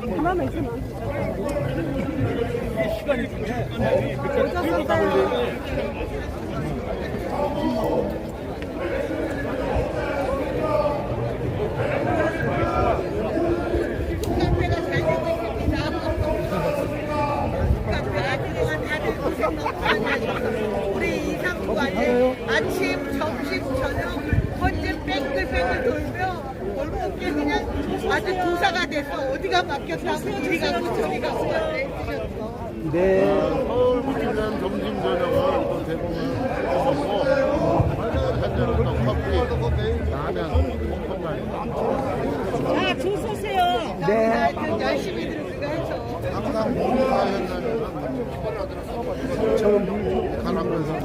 하나만 있으면 카페가 잘 되고 있습니다. 카페 아직은 다들 고생 너무 많이 하셨어요. 우리 이상구 아재 아침, 점심, 저녁 번째 뺑글뺑글 돌며 골목에 그냥 아주 도사가 돼서 어디가 막혔다고 이리 가고 저리 가고 해주셨어. 서울 붙이면 점심 저녁은 또 대부분 먹고 현재는 또 커피 라면 콩콩라면 자, 줄 서세요. 네. 열심히 들으니까 해서. 항상 현장에는 가라면서 끔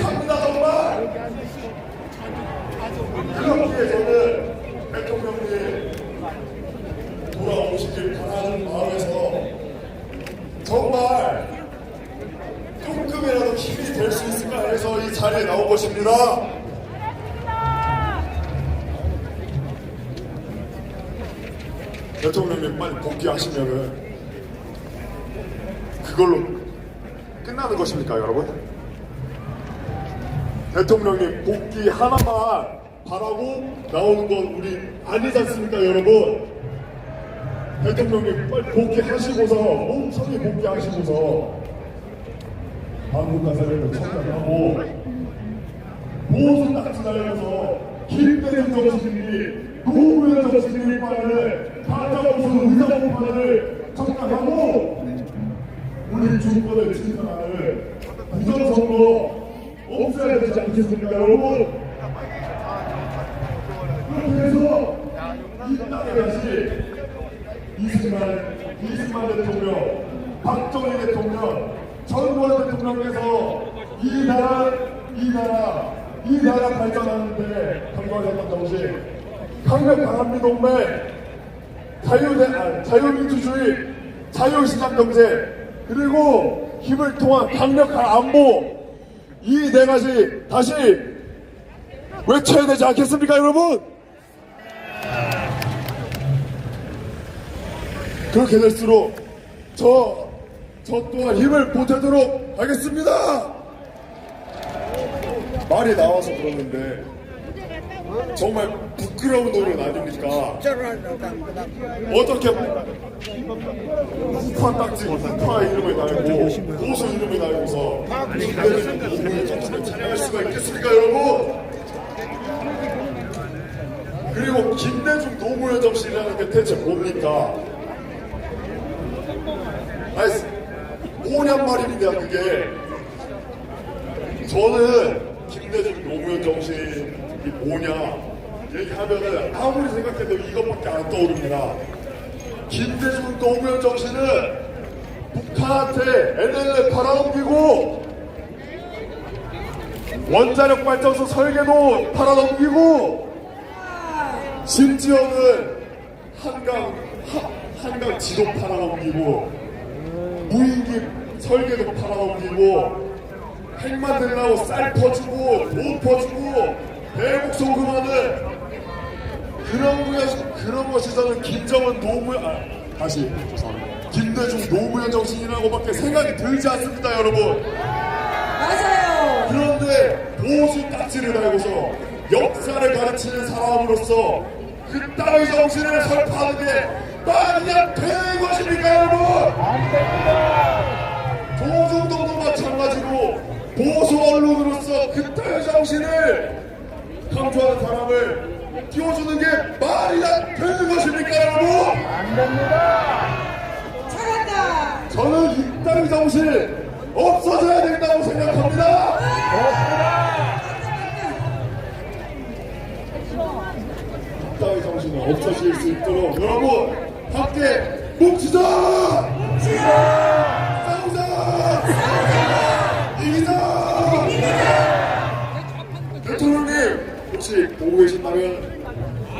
찍합니다 정말 그렇기에 저는 대통령님 돌아오시길 바라는 마음에서 정말 조금이라도 힘이 될 수 있을까 해서 이 자리에 나온 것입니다 대통령님 빨리 복귀하시면은 그걸로 끝나는 것입니까 여러분? 대통령님 복귀 하나만 바라고 나오는 건 우리 아니지 않습니까 여러분 대통령님 빨리 복귀하시고서 멍청이 복귀하시고서 한국 가사를 청산하고 보수 딱지 날려서 김대중 정신이 노무현 정신이 판을 가짜우선 의사봉 판을 청산하고 우리 주권을 진정하는 부정선거 없애야 되지 않겠습니까 여러분? 그렇게 해서 이 땅에 다시 이승만 이승만 대통령 박정희 대통령 전두환 대통령께서 이 나라 이 나라 이 나라 발전하는데 강조하셨던 정신 강력 반한미 동맹 자유대 아, 자유민주주의 자유시장 경제 그리고 힘을 통한 강력한 안보. 이 네 가지 다시 외쳐야 되지 않겠습니까 여러분? 그렇게 될수록 저, 저 또한 힘을 보태도록 하겠습니다. 말이 나와서 그러는데 정말 부끄러운 노릇 아닙니까? 어떻게 후파 딱지 후파 이름을 달고 고수 이름을 달고서 김대중 정신을 찬양할 수가 있겠습니까 여러분? 그리고 김대중 노무현 정신이라는 게 대체 뭡니까? 아니 뭐냔 말입니다 그게. 저는 김대중 노무현 정신이 뭐냐 얘기 하면은 아무리 생각해도 이것밖에 안 떠오릅니다. 김대중 노무현 정신은 북한한테 NLL 팔아넘기고 원자력 발전소 설계도 팔아넘기고 심지어는 한강 하- 한강 지도 팔아넘기고 무인기 설계도 팔아넘기고 핵 만 들라고 쌀 퍼주고 돈 퍼주고 대북 송금하는 그런 것 그런 것이 저는 김정은 노무현 아, 다시 죄송합니다. 김대중 노무현 정신이라고밖에 생각이 들지 않습니다, 여러분. 맞아요. 그런데 보수 딱지를 달고서 역사를 가르치는 사람으로서 그 땅의 정신을 설파하는 게 말이 안 되는 것입니까, 여러분? 안 됩니다. 조중동도 마찬가지고 보수 언론으로서 그 땅의 정신을 강조하는 사람을 띄워주는 게 말이 안 되는 것입니까, 여러분? 잘한다. 저는 이 땅의 정신 없어져야 된다고 생각합니다. 국가의 정신은 없어질 수 있도록 여러분 함께 뭉치자! 싸우자! 이기자! 혹시 보고 계신다면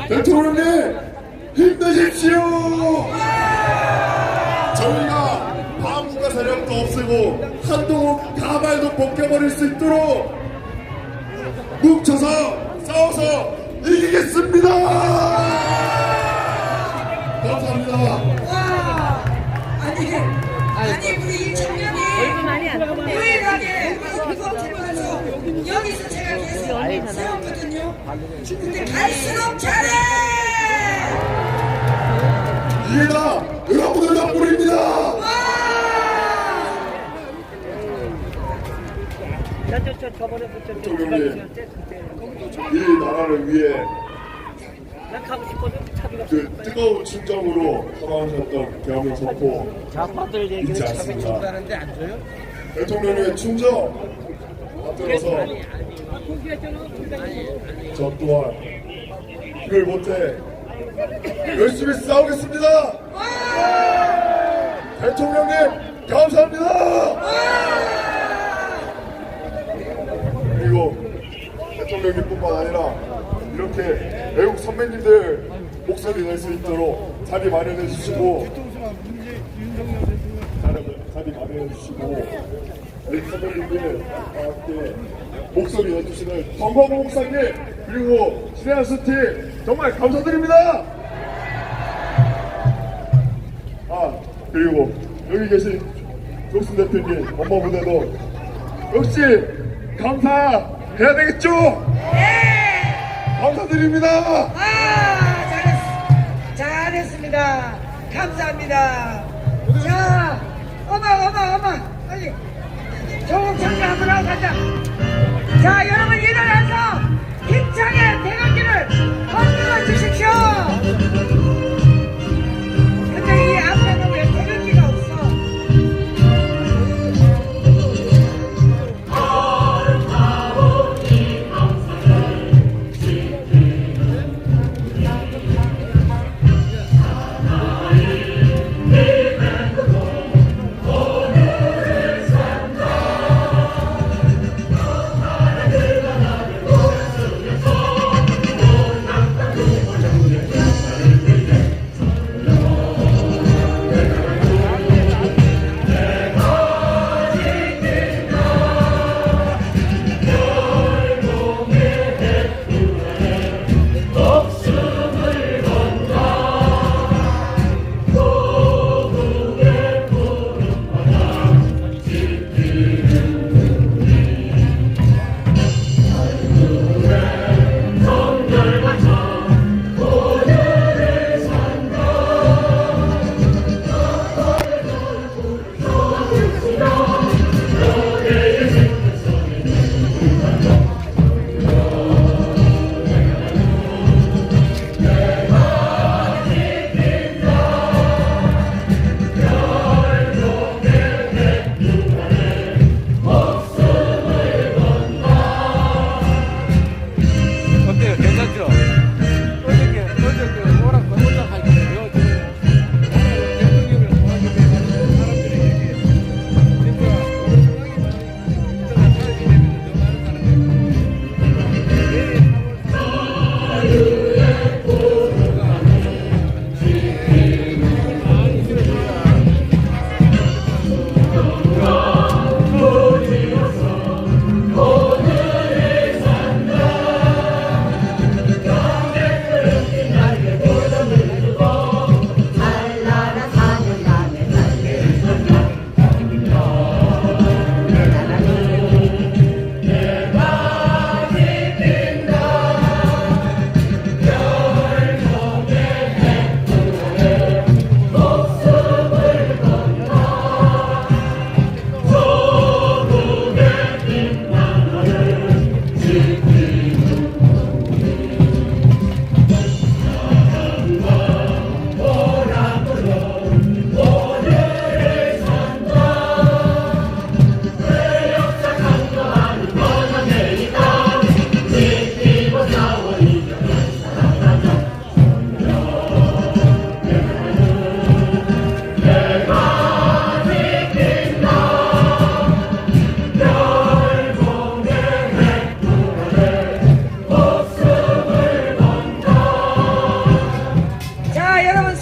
대통령님 힘내십시오! 저희가 반국가 세력도 없애고 한동훈 가발도 벗겨버릴 수 있도록 뭉쳐서 싸워서 이기겠습니다! 감사합니다. 와 아니 아니 우리 이 청년이 유일하게 그거 여기서 제가 계속 세웠거든요 근데 갈수록 잘해 이해가 여러분들 덕분입니다! 저번에 이 나라를 위해 난 가고 싶어도 차비가 그 뜨거운 심정으로 살아오셨던 대한민국 선포 잊지 않습니다. 충분하는데 안 줘요? 대통령의 충정 앞들어서 저 또한 이걸 못해 열심히 싸우겠습니다. 대통령님 감사합니다. 그리고 대통령님뿐만 아니라 이렇게 외국 선배님들 목소리 낼 수 있도록 자리 마련해 주시고 자리 마련해 주시고 우리 선배님들 함께 목소리 내주시는 정광호 목사님 그리고 신혜한수 팀 정말 감사드립니다. 아 그리고 여기 계신 조순 대표님 엄마 무대도 역시 감사해야 되겠죠? 감사드립니다. 아 잘했, 잘했습니다 감사합니다 자 어머 어머 빨리 조국 장례 한번 하고 가자 자 여러분 일어나서 힘차게 대각기를 흔들어 주십시오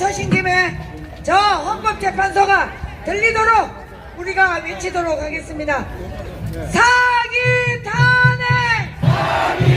서신 김에 저 헌법재판소가 들리도록 우리가 외치도록 하겠습니다. 사기 탄핵! 사기!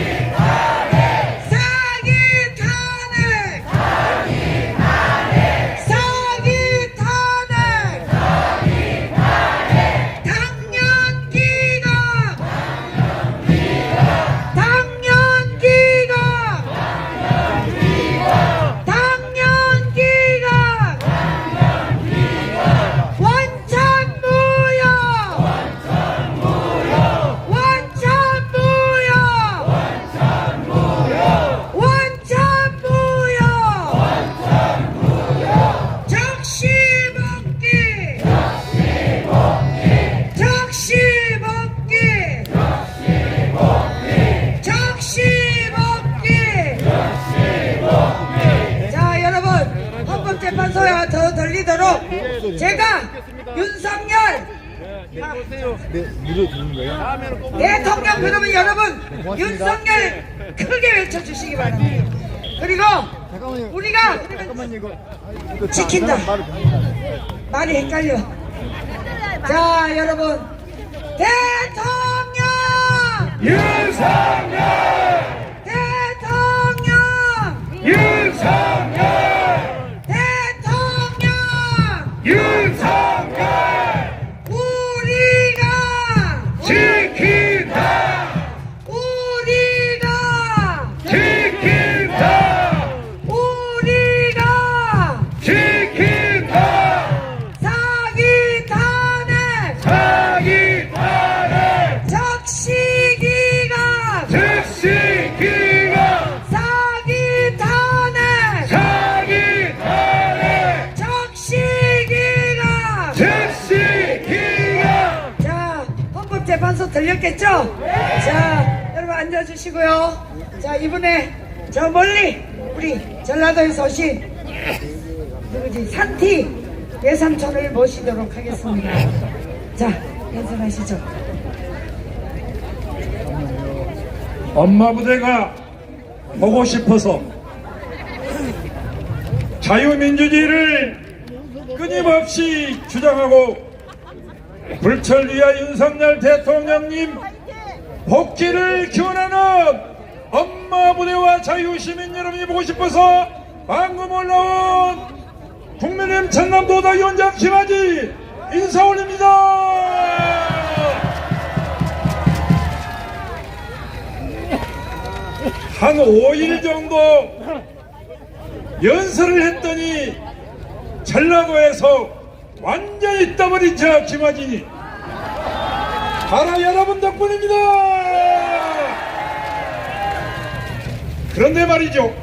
대통령 그러면 여러분 윤석열 크게 외쳐주시기 바랍니다. 그리고 우리가 지킨다. 말이 헷갈려. 자 여러분. 대통령! 윤석열 들렸겠죠? 자 여러분 앉아주시고요. 자 이번에 저 멀리 우리 전라도에서 오신 누구지? 산티 예삼촌을 모시도록 하겠습니다. 자 연설하시죠. 엄마 부대가 보고 싶어서 자유민주주의를 끊임없이 주장하고 불철위와 윤석열 대통령님 복귀를 기원하는 엄마 부대와 자유시민 여러분이 보고 싶어서 방금 올라온 국민의힘 전남도당 위원장 김하지 인사 올립니다. 한 5일 정도 연설을 했더니 전라도에서 완전히 떠버린 저 김하진이 바로 여러분 덕분입니다. 그런데 말이죠.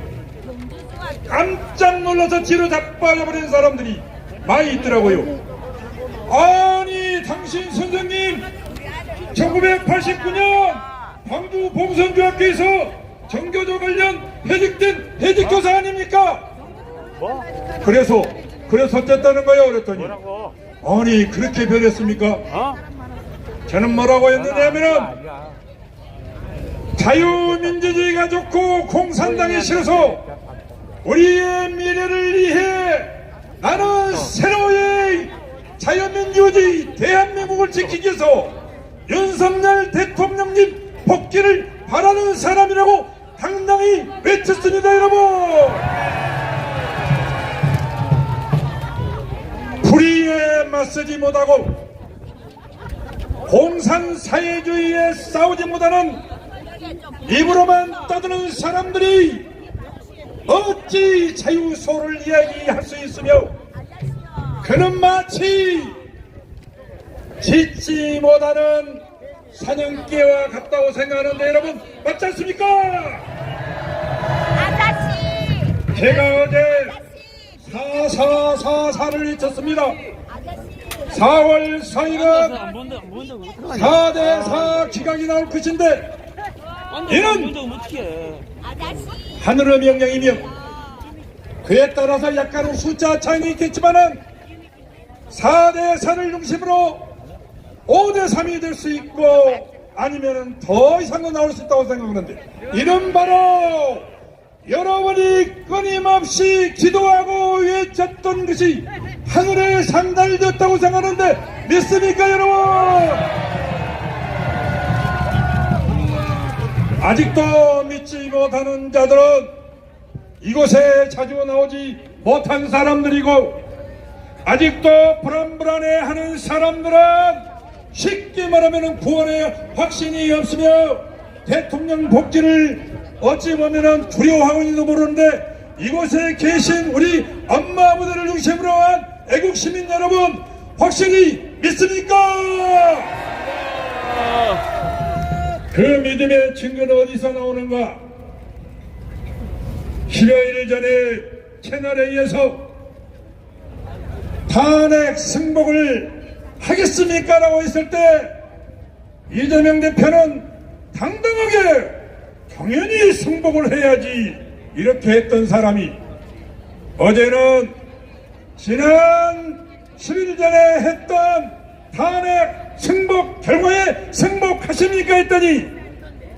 깜짝 놀라서 뒤로 자빠져버린 사람들이 많이 있더라고요. 아니 당신 선생님 1989년 광주 봉선중학교에서 정교조 관련 해직된 해직교사 아닙니까? 그래서 그래서 어쨌다는 거야 그랬더니? 아니 그렇게 변했습니까? 저는 뭐라고 했느냐면은 자유민주주의가 좋고 공산당이 싫어서 우리의 미래를 위해 나는 새로의 자유민주주의 대한민국을 지키기 위해서 윤석열 대통령님 복귀를 바라는 사람이라고 당당히 외쳤습니다 여러분 불의에 맞서지 못하고 공산사회주의에 싸우지 못하는 입으로만 떠드는 사람들이 어찌 자유소를 이야기할 수 있으며 그는 마치 짓지 못하는 사냥개와 같다고 생각하는데 여러분 맞지 않습니까? 아저씨! 제가 어제 사사사사를 외쳤습니다. 4월 4일은 4대4 기각이 나올 것인데 이는! 하늘의 명령이며 그에 따라서 약간의 숫자 차이는 있겠지만은 4대4를 중심으로 5대3이 될 수 있고 아니면은 더 이상도 나올 수 있다고 생각하는데 이는 바로 여러분이 끊임없이 기도하고 외쳤던 것이 하늘에 상달되었다고 생각하는데 믿습니까 여러분? 아직도 믿지 못하는 자들은 이곳에 자주 나오지 못한 사람들이고 아직도 불안불안해 하는 사람들은 쉽게 말하면 구원의 확신이 없으며 대통령 복지를 어찌 보면 두려워하고 있는지도 모르는데 이곳에 계신 우리 엄마 아버지를 중심으로 한 애국 시민 여러분 확실히 믿습니까? 그 믿음의 증거는 어디서 나오는가? 10여일 전에 채널A에서 탄핵 승복을 하겠습니까? 라고 했을 때 이재명 대표는 당당하게 당연히 승복을 해야지 이렇게 했던 사람이 어제는 지난 10일 전에 했던 탄핵 승복 결과에 승복하십니까 했더니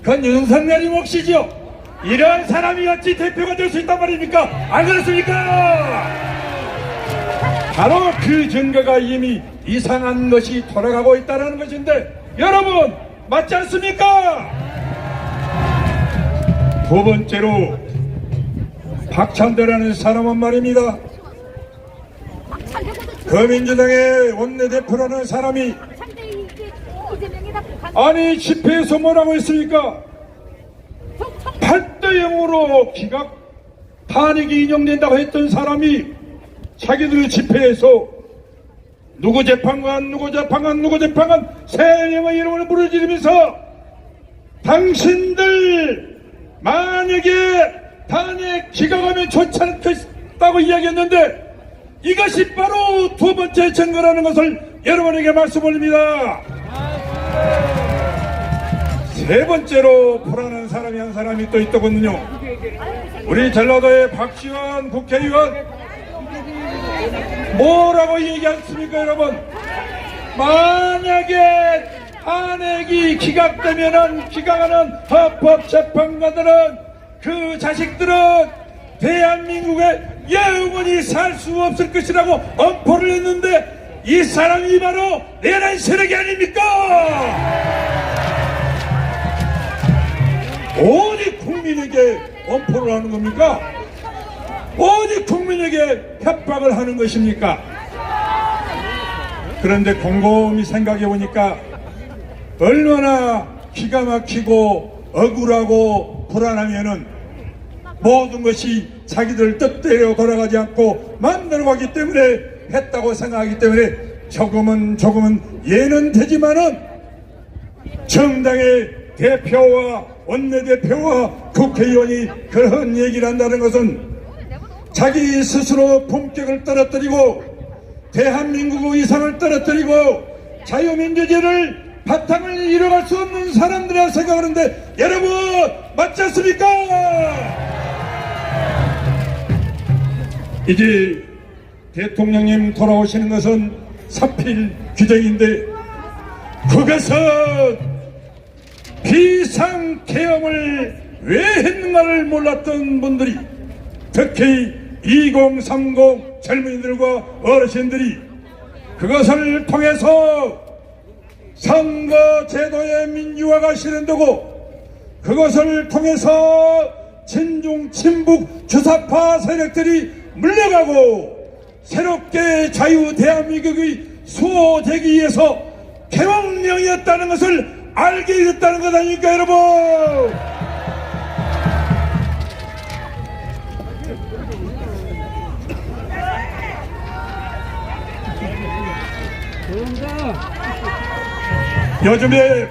그건 윤석열이 몫이죠 이런 사람이 어찌 대표가 될 수 있단 말입니까? 안 그렇습니까? 바로 그 증거가 이미 이상한 것이 돌아가고 있다는 것인데 여러분 맞지 않습니까? 두 번째로 박찬대라는 사람은 말입니다. 더민주당의 원내대표라는 사람이 아니 집회에서 뭐라고 했습니까? 8대 0으로 기각 탄핵이 인용된다고 했던 사람이 자기들 집회에서 누구 재판관 누구 재판관 누구 재판관 세 명의 이름을 부르짖으면서 당신들 만약에 탄핵 기각하면 좋지 않겠다고 이야기했는데 이것이 바로 두 번째 증거라는 것을 여러분에게 말씀 올립니다. 세 번째로 불안한 사람이 한 사람이 또 있더군요. 우리 전라도의 박지원 국회의원 뭐라고 얘기했습니까 여러분? 만약에 탄핵이 기각되면은 기각하는 헌법재판관들은 그 자식들은 대한민국에 영원히 살 수 없을 것이라고 엄포를 했는데 이 사람이 바로 내란 세력이 아닙니까? 어디 국민에게 엄포를 하는 겁니까? 어디 국민에게 협박을 하는 것입니까? 그런데 곰곰이 생각해 보니까 얼마나 기가 막히고 억울하고 불안하면은 모든 것이 자기들 뜻대로 돌아가지 않고 마음대로 가기 때문에 했다고 생각하기 때문에 조금은 조금은 예는 되지만은 정당의 대표와 원내대표와 국회의원이 그런 얘기를 한다는 것은 자기 스스로 품격을 떨어뜨리고 대한민국의 이상을 떨어뜨리고 자유민주주의를 바탕을 이뤄갈 수 없는 사람들이라 생각하는데 여러분 맞지 않습니까? 이제 대통령님 돌아오시는 것은 사필 규정인데 그것은 비상계엄을 왜 했는가를 몰랐던 분들이 특히 2030 젊은이들과 어르신들이 그것을 통해서 선거 제도의 민주화가 실현되고 그것을 통해서 친중 친북 주사파 세력들이 물러가고 새롭게 자유 대한민국의 수호되기 위해서 개혁령이었다는 것을 알게 됐다는 것 아닙니까 여러분 요즘에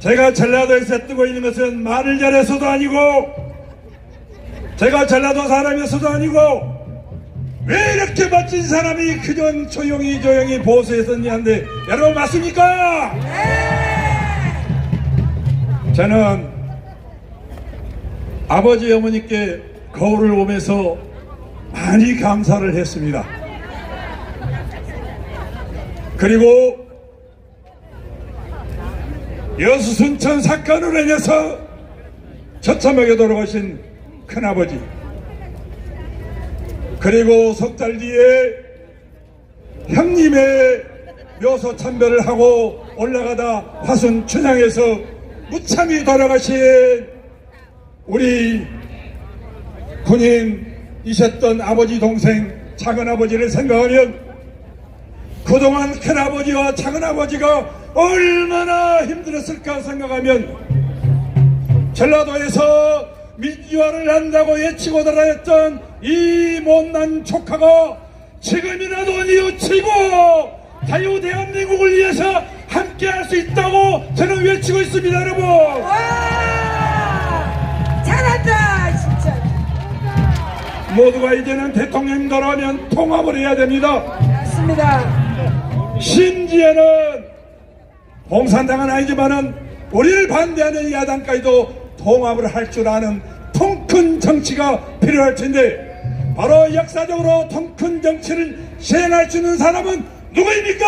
제가 전라도에서 뜨고 있는 것은 말을 잘해서도 아니고 제가 전라도 사람이어서도 아니고 왜 이렇게 멋진 사람이 그전 조용히 조용히 보수했었냐는데 여러분 맞습니까? 저는 아버지 어머니께 거울을 보면서 많이 감사를 했습니다. 그리고 여수 순천 사건으로 인해서 처참하게 돌아가신 큰아버지 그리고 석 달 뒤에 형님의 묘소 참배를 하고 올라가다 화순 춘향에서 무참히 돌아가신 우리 군인이셨던 아버지 동생 작은아버지를 생각하면 그동안 큰아버지와 작은아버지가 얼마나 힘들었을까 생각하면 전라도에서 민주화를 한다고 외치고 돌아했던 이 못난 조카가 지금이라도 뉘우치고 자유 대한민국을 위해서 함께 할 수 있다고 저는 외치고 있습니다 여러분. 와! 잘한다 진짜. 모두가 이제는 대통령님들하면 통합을 해야 됩니다. 맞습니다. 심지어는 공산당은 아니지만은 우리를 반대하는 야당까지도 통합을 할 줄 아는 통 큰 정치가 필요할 텐데 바로 역사적으로 통 큰 정치를 시행할 수 있는 사람은 누구입니까?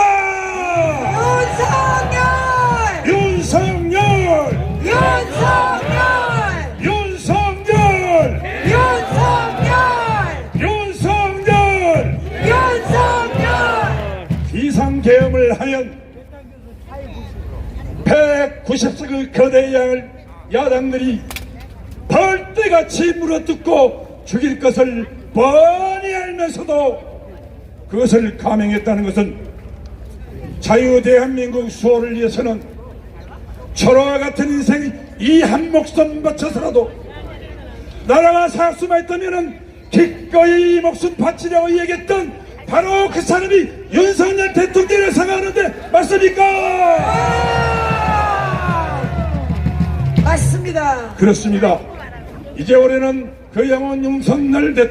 윤석열 윤석열! 윤석열 윤석열! 윤석열 윤석열! 윤석열 비상계엄을 하면 190석의 거대 양을 야당들이 벌떼같이 물어뜯고 죽일 것을 뻔히 알면서도 그것을 감행했다는 것은 자유 대한민국 수호를 위해서는 철화와 같은 인생이 이한 목숨 바쳐서라도 나라가 살 수만 있다면은 기꺼이 이 목숨 바치려고 얘기했던 바로 그 사람이 윤석열 대통령을 생각하는데 맞습니까? 맞습니다 그렇습니다. 이제 올해는 그 영원 윤석열 대통령